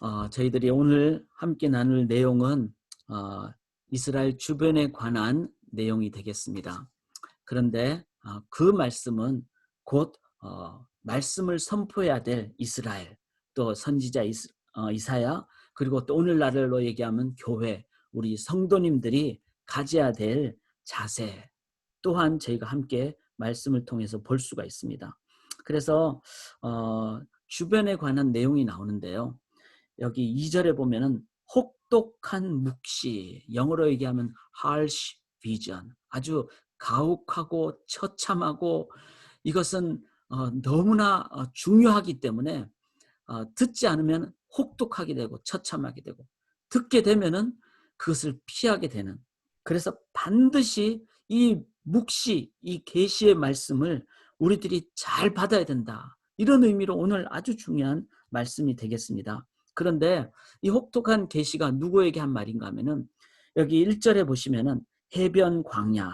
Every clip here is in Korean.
어, 저희들이 오늘 함께 나눌 내용은 어, 이스라엘 주변에 관한 내용이 되겠습니다. 그런데 어, 그 말씀은 곧 어, 말씀을 선포해야 될 이스라엘 또 선지자 이스, 어, 이사야 그리고 또 오늘날로 얘기하면 교회 우리 성도님들이 가져야 될 자세 또한 저희가 함께 말씀을 통해서 볼 수가 있습니다. 그래서 어, 주변에 관한 내용이 나오는데요. 여기 2절에 보면은 혹독한 묵시, 영어로 얘기하면 harsh vision, 아주 가혹하고 처참하고 이것은 어, 너무나 어, 중요하기 때문에 어, 듣지 않으면 혹독하게 되고 처참하게 되고 듣게 되면은 그것을 피하게 되는 그래서 반드시 이 묵시, 이 계시의 말씀을 우리들이 잘 받아야 된다. 이런 의미로 오늘 아주 중요한 말씀이 되겠습니다. 그런데 이 혹독한 계시가 누구에게 한 말인가 하면은 여기 1절에 보시면은 해변 광야.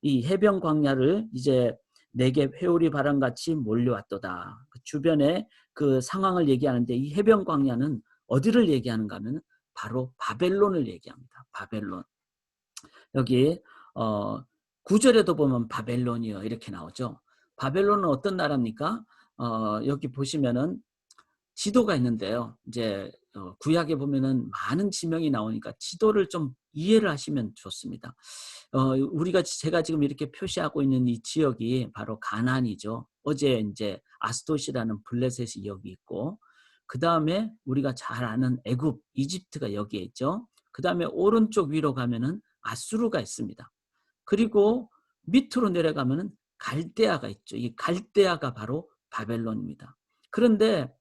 이 해변 광야를 이제 내게 회오리 바람같이 몰려왔도다. 그 주변에 그 상황을 얘기하는데 이 해변 광야는 어디를 얘기하는가 하면 바로 바벨론을 얘기합니다. 바벨론. 여기 어 9절에도 보면 바벨론이요 이렇게 나오죠. 바벨론은 어떤 나라입니까? 어 여기 보시면은 지도가 있는데요. 이제 어, 구약에 보면은 많은 지명이 나오니까 지도를 좀 이해를 하시면 좋습니다. 어, 우리가 제가 지금 이렇게 표시하고 있는 이 지역이 바로 가난이죠. 어제 이제 아스토시라는 블레셋이 여기 있고 그 다음에 우리가 잘 아는 애굽, 이집트가 여기에 있죠. 그 다음에 오른쪽 위로 가면은 아수르가 있습니다. 그리고 밑으로 내려가면은 갈대아가 있죠. 이 갈대아가 바로 바벨론입니다. 그런데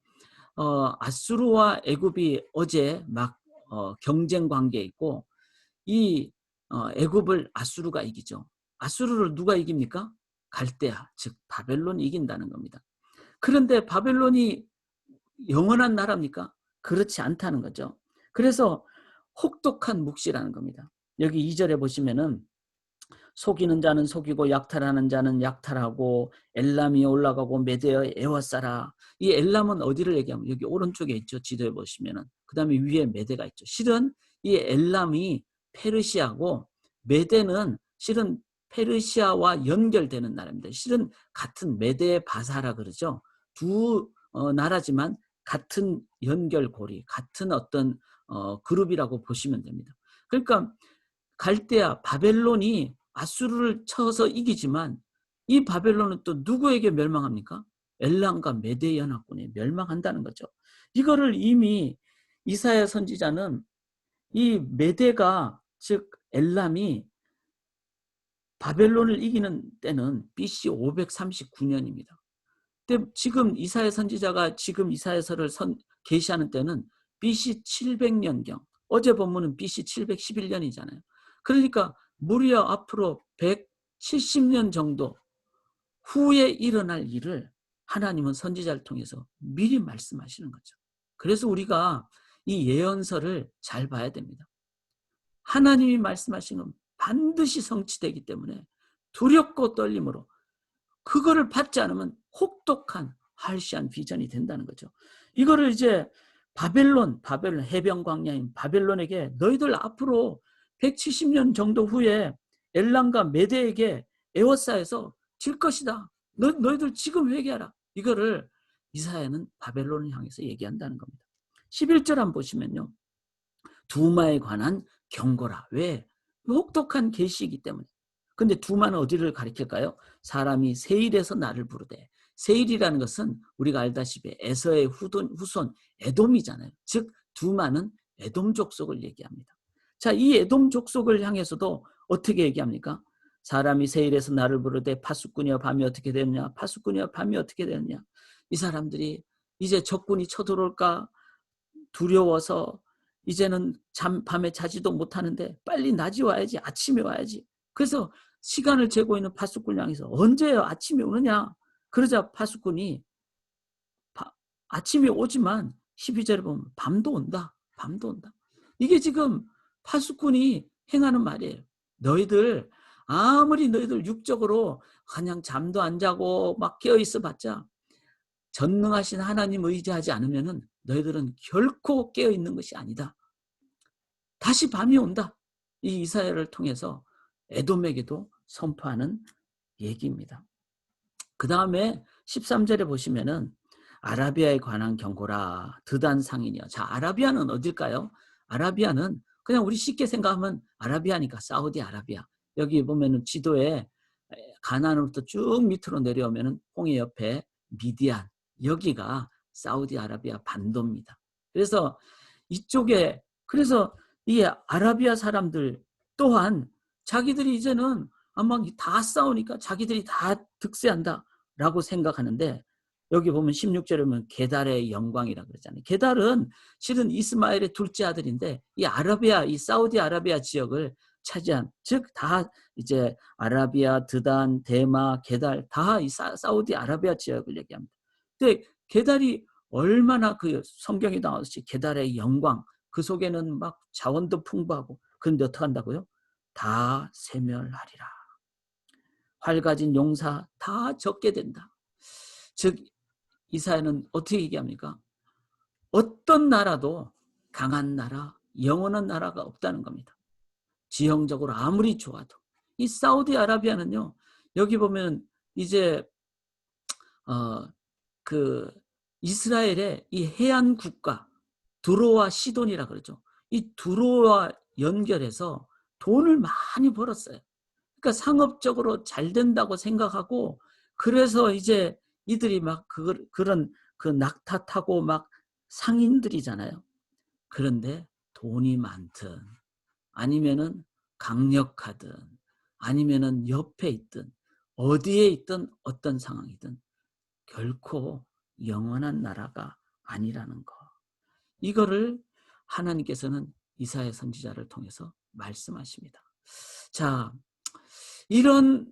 어, 아수르와 애굽이 어제 막 어, 경쟁 관계에 있고 이 어, 애굽을 아수르가 이기죠. 아수르를 누가 이깁니까? 갈대아, 즉 바벨론이 이긴다는 겁니다. 그런데 바벨론이 영원한 나라입니까? 그렇지 않다는 거죠. 그래서 혹독한 묵시라는 겁니다. 여기 2절에 보시면은 속이는 자는 속이고 약탈하는 자는 약탈하고 엘람이 올라가고 메데어 에워싸라. 이 엘람은 어디를 얘기하면 여기 오른쪽에 있죠. 지도에 보시면은. 그 다음에 위에 메데가 있죠. 실은 이 엘람이 페르시아고 메데는 실은 페르시아와 연결되는 나라입니다. 실은 같은 메데 바사라 그러죠. 두 어, 나라지만 같은 연결고리, 같은 어떤 어, 그룹이라고 보시면 됩니다. 그러니까 갈대아 바벨론이 아수르를 쳐서 이기지만 이 바벨론은 또 누구에게 멸망합니까? 엘람과 메데 연합군에 멸망한다는 거죠. 이거를 이미 이사야 선지자는 이 메데가 즉 엘람이 바벨론을 이기는 때는 BC 539년입니다. 근데 지금 이사야 선지자가 지금 이사야서를 선, 계시하는 때는 BC 700년경. 어제 본문은 BC 711년이잖아요. 그러니까 무려 앞으로 170년 정도 후에 일어날 일을 하나님은 선지자를 통해서 미리 말씀하시는 거죠. 그래서 우리가 이 예언서를 잘 봐야 됩니다. 하나님이 말씀하시는 반드시 성취되기 때문에 두렵고 떨림으로 그거를 받지 않으면 혹독한 할시한 비전이 된다는 거죠. 이거를 이제 바벨론, 바벨론 해변 광야인 바벨론에게 너희들 앞으로 170년 정도 후에 엘람과 메데에게 에워싸에서 질 것이다. 너, 너희들 지금 회개하라. 이거를 이사야는 바벨론을 향해서 얘기한다는 겁니다. 11절 한번 보시면요. 두마에 관한 경고라. 왜? 혹독한 계시이기 때문에. 근데 두마는 어디를 가리킬까요? 사람이 세일에서 나를 부르되 세일이라는 것은 우리가 알다시피 에서의 후손, 후손 에돔이잖아요. 즉 두마는 에돔 족속을 얘기합니다. 자, 이 에돔 족속을 향해서도 어떻게 얘기합니까? 사람이 세일에서 나를 부르되 파수꾼이여 밤이 어떻게 되느냐? 파수꾼이여 밤이 어떻게 되느냐? 이 사람들이 이제 적군이 쳐들어올까 두려워서 이제는 잠 밤에 자지도 못하는데 빨리 낮이 와야지 아침에 와야지. 그래서 시간을 재고 있는 파수꾼 향해서 언제 아침에 오느냐? 그러자 파수꾼이 아침에 오지만 12절에 보면 밤도 온다. 밤도 온다. 이게 지금 파수꾼이 행하는 말이에요. 너희들 아무리 너희들 육적으로 그냥 잠도 안 자고 막 깨어 있어 봤자 전능하신 하나님 의지하지 않으면은 너희들은 결코 깨어 있는 것이 아니다. 다시 밤이 온다. 이 이사야를 통해서 에돔에게도 선포하는 얘기입니다. 그 다음에 13절에 보시면은 아라비아에 관한 경고라 드단 상인이요. 자, 아라비아는 어딜까요? 아라비아는 그냥 우리 쉽게 생각하면 아라비아니까 사우디 아라비아. 여기 보면은 지도에 가나안으로부터 쭉 밑으로 내려오면은 홍해 옆에 미디안 여기가 사우디 아라비아 반도입니다. 그래서 이쪽에 그래서 이 아라비아 사람들 또한 자기들이 이제는 아마 다 싸우니까 자기들이 다 득세한다라고 생각하는데 여기 보면 16절에 보면 게달의 영광이라고 그러잖아요. 게달은 실은 이스마엘의 둘째 아들인데 이 아라비아 이 사우디 아라비아 지역을 차지한 즉 다 이제 아라비아, 드단, 대마, 게달 다 이 사우디 아라비아 지역을 얘기합니다. 근데 게달이 얼마나 그 성경에 나왔듯이 게달의 영광 그 속에는 막 자원도 풍부하고 그런데 어떻게 한다고요? 다 세멸하리라. 활 가진 용사 다 적게 된다. 즉 이사야는 어떻게 얘기합니까? 어떤 나라도 강한 나라, 영원한 나라가 없다는 겁니다. 지형적으로 아무리 좋아도 이 사우디아라비아는요. 여기 보면 이제 어 그 이스라엘의 이 해안 국가 두로와 시돈이라 그러죠. 이 두로와 연결해서 돈을 많이 벌었어요. 그러니까 상업적으로 잘 된다고 생각하고 그래서 이제 이들이 막 그, 그런 그 낙타 타고 막 상인들이잖아요. 그런데 돈이 많든 아니면은 강력하든 아니면은 옆에 있든 어디에 있든 어떤 상황이든 결코 영원한 나라가 아니라는 거. 이거를 하나님께서는 이사야 선지자를 통해서 말씀하십니다. 자, 이런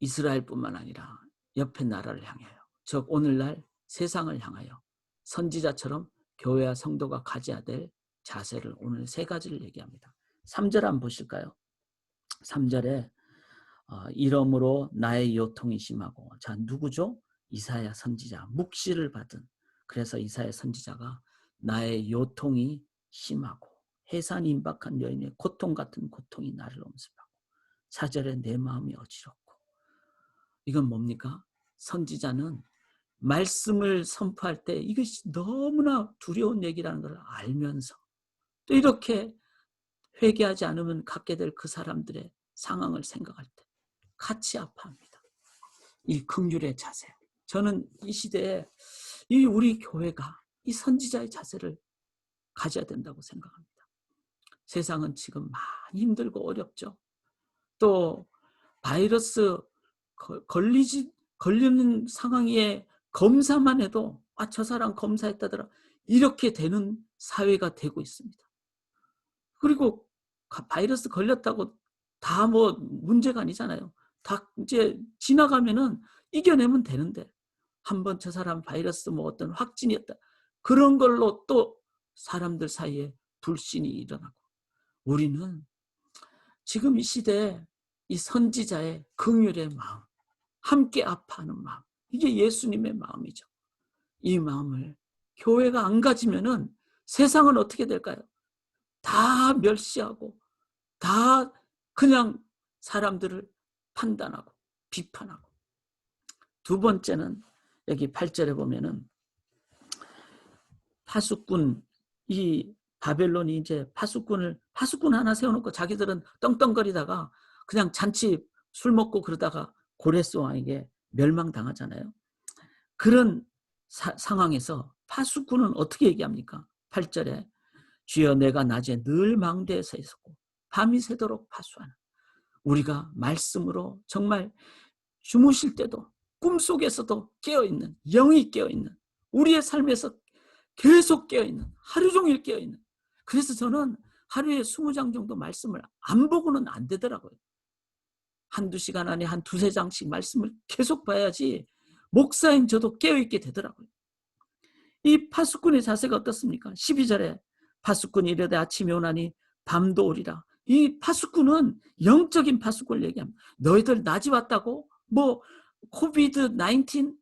이스라엘뿐만 아니라 옆에 나라를 향하여, 즉 오늘날 세상을 향하여 선지자처럼 교회와 성도가 가져야 될 자세를 오늘 세 가지를 얘기합니다. 3절 한번 보실까요? 3절에 어, 이러므로 나의 요통이 심하고 자 누구죠? 이사야 선지자 묵시를 받은 그래서 이사야 선지자가 나의 요통이 심하고 해산 임박한 여인의 고통 같은 고통이 나를 엄습하고 사절에 내 마음이 어지럽고 이건 뭡니까? 선지자는 말씀을 선포할 때 이것이 너무나 두려운 얘기라는 걸 알면서 또 이렇게 회개하지 않으면 갖게 될 그 사람들의 상황을 생각할 때 같이 아파합니다. 이 극률의 자세. 저는 이 시대에 이 우리 교회가 이 선지자의 자세를 가져야 된다고 생각합니다. 세상은 지금 많이 힘들고 어렵죠. 또 바이러스 걸리지 걸리는 상황에 검사만 해도 아 저 사람 검사했다더라 이렇게 되는 사회가 되고 있습니다. 그리고 바이러스 걸렸다고 다 뭐 문제가 아니잖아요. 다 이제 지나가면은 이겨내면 되는데 한 번 저 사람 바이러스 뭐 어떤 확진이었다 그런 걸로 또 사람들 사이에 불신이 일어나고 우리는 지금 이 시대에 이 선지자의 긍휼의 마음 함께 아파하는 마음 이게 예수님의 마음이죠. 이 마음을 교회가 안 가지면은 세상은 어떻게 될까요? 다 멸시하고 다 그냥 사람들을 판단하고 비판하고 두 번째는 여기 8절에 보면은 파수꾼 이 바벨론이 이제 파수꾼을 파수꾼 하나 세워놓고 자기들은 떵떵거리다가 그냥 잔치 술 먹고 그러다가 고레스 왕에게 멸망당하잖아요. 그런 사, 상황에서 파수꾼은 어떻게 얘기합니까? 8절에 주여 내가 낮에 늘 망대에 서 있었고 밤이 새도록 파수하는 우리가 말씀으로 정말 주무실 때도 꿈속에서도 깨어있는 영이 깨어있는 우리의 삶에서 계속 깨어있는 하루 종일 깨어있는 그래서 저는 하루에 20장 정도 말씀을 안 보고는 안 되더라고요. 한두 시간 안에 한 두세 장씩 말씀을 계속 봐야지 목사인 저도 깨어있게 되더라고요. 이 파수꾼의 자세가 어떻습니까? 12절에 파수꾼이 이르되 아침이 오나니 밤도 오리라. 이 파수꾼은 영적인 파수꾼을 얘기합니다. 너희들 낮이 왔다고? 뭐 코비드 19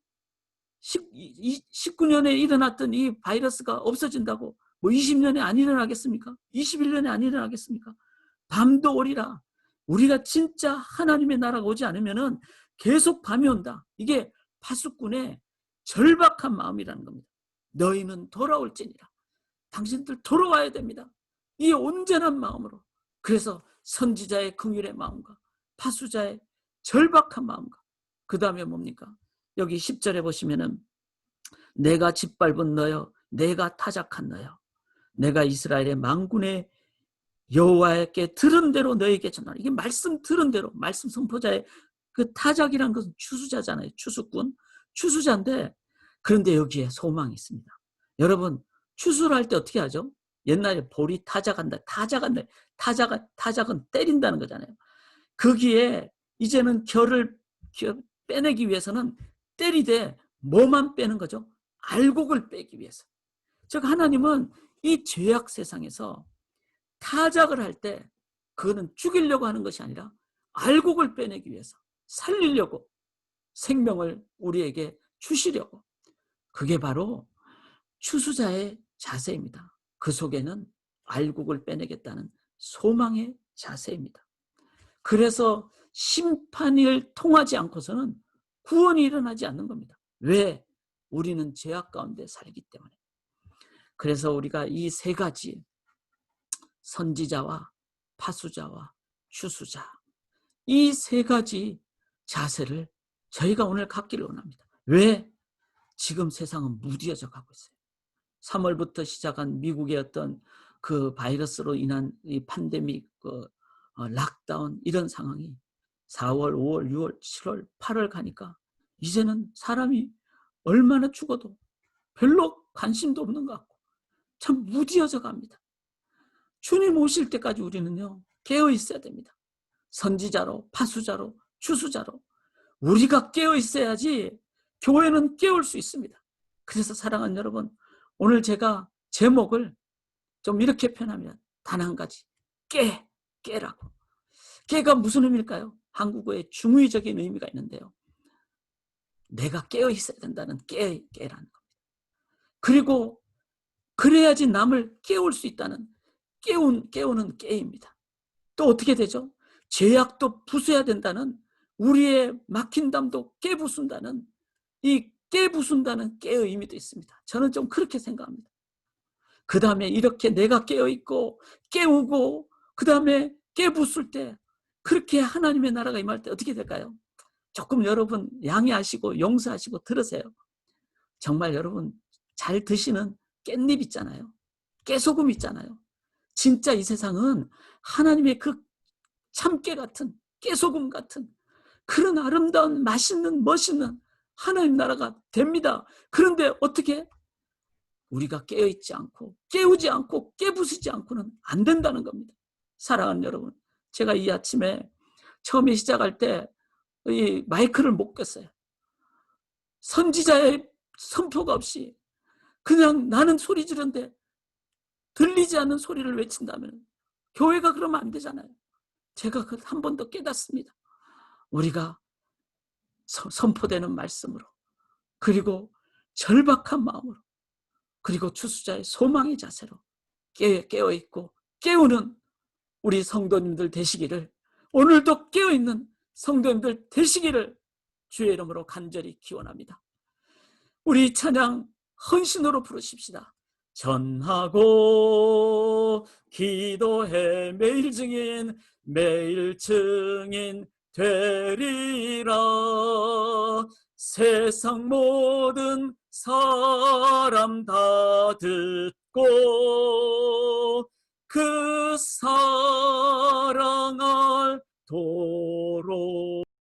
19년에 일어났던 이 바이러스가 없어진다고 뭐 20년에 안 일어나겠습니까? 21년에 안 일어나겠습니까? 밤도 오리라. 우리가 진짜 하나님의 나라가 오지 않으면은 계속 밤이 온다. 이게 파수꾼의 절박한 마음이라는 겁니다. 너희는 돌아올지니라. 당신들 돌아와야 됩니다. 이 온전한 마음으로. 그래서 선지자의 긍휼의 마음과 파수자의 절박한 마음과 그 다음에 뭡니까? 여기 10절에 보시면은 내가 짓밟은 너여 내가 타작한 너여 내가 이스라엘의 망군의 여호와께 들은 대로 너에게 전하라. 이게 말씀 들은 대로 말씀 선포자의 그 타작이란 것은 추수자잖아요. 추수꾼. 추수자인데 그런데 여기에 소망이 있습니다. 여러분 추수를 할 때 어떻게 하죠? 옛날에 볼이 타작한다. 타작한다. 타작 타작은 때린다는 거잖아요. 거기에 이제는 결을 빼내기 위해서는 때리되 뭐만 빼는 거죠? 알곡을 빼기 위해서. 즉 하나님은 이 죄악 세상에서 타작을 할 때 그거는 죽이려고 하는 것이 아니라 알곡을 빼내기 위해서 살리려고 생명을 우리에게 주시려고 그게 바로 추수자의 자세입니다. 그 속에는 알곡을 빼내겠다는 소망의 자세입니다. 그래서 심판을 통하지 않고서는 구원이 일어나지 않는 겁니다. 왜? 우리는 죄악 가운데 살기 때문에. 그래서 우리가 이 세 가지 선지자와 파수자와 추수자 이 세 가지 자세를 저희가 오늘 갖기를 원합니다. 왜? 지금 세상은 무디어져 가고 있어요. 3월부터 시작한 미국의 어떤 그 바이러스로 인한 이 팬데믹, 그 어, 락다운 이런 상황이 4월, 5월, 6월, 7월, 8월 가니까 이제는 사람이 얼마나 죽어도 별로 관심도 없는 것 같고 참 무디어져 갑니다. 주님 오실 때까지 우리는요 깨어 있어야 됩니다. 선지자로, 파수자로, 추수자로 우리가 깨어 있어야지 교회는 깨울 수 있습니다. 그래서 사랑하는 여러분, 오늘 제가 제목을 좀 이렇게 표현하면 단 한 가지 깨, 깨라고. 깨가 무슨 의미일까요? 한국어의 중의적인 의미가 있는데요. 내가 깨어 있어야 된다는 깨, 깨라는 겁니다. 그리고 그래야지 남을 깨울 수 있다는 깨운, 깨우는 깨입니다. 또 어떻게 되죠? 죄악도 부숴야 된다는 우리의 막힌 담도 깨부순다는 이 깨부순다는 깨의 의미도 있습니다. 저는 좀 그렇게 생각합니다. 그 다음에 이렇게 내가 깨어있고 깨우고 그 다음에 깨부술 때 그렇게 하나님의 나라가 임할 때 어떻게 될까요? 조금 여러분 양해하시고 용서하시고 들으세요. 정말 여러분 잘 드시는 깻잎 있잖아요. 깨소금 있잖아요. 진짜 이 세상은 하나님의 그 참깨 같은 깨소금 같은 그런 아름다운 맛있는 멋있는 하나님 나라가 됩니다. 그런데 어떻게 우리가 깨어있지 않고 깨우지 않고 깨부수지 않고는 안 된다는 겁니다. 사랑하는 여러분, 제가 이 아침에 처음에 시작할 때 이 마이크를 못 꼈어요. 선지자의 선포가 없이 그냥 나는 소리 지른데 들리지 않는 소리를 외친다면 교회가 그러면 안 되잖아요. 제가 그 한 번 더 깨닫습니다. 우리가 선포되는 말씀으로 그리고 절박한 마음으로 그리고 추수자의 소망의 자세로 깨어 있고 깨우는 우리 성도님들 되시기를 오늘도 깨어 있는 성도님들 되시기를 주의 이름으로 간절히 기원합니다. 우리 찬양 헌신으로 부르십시다. 전하고 기도해 매일 증인 매일 증인 되리라. 세상 모든 사람 다 듣고 그 사랑을 도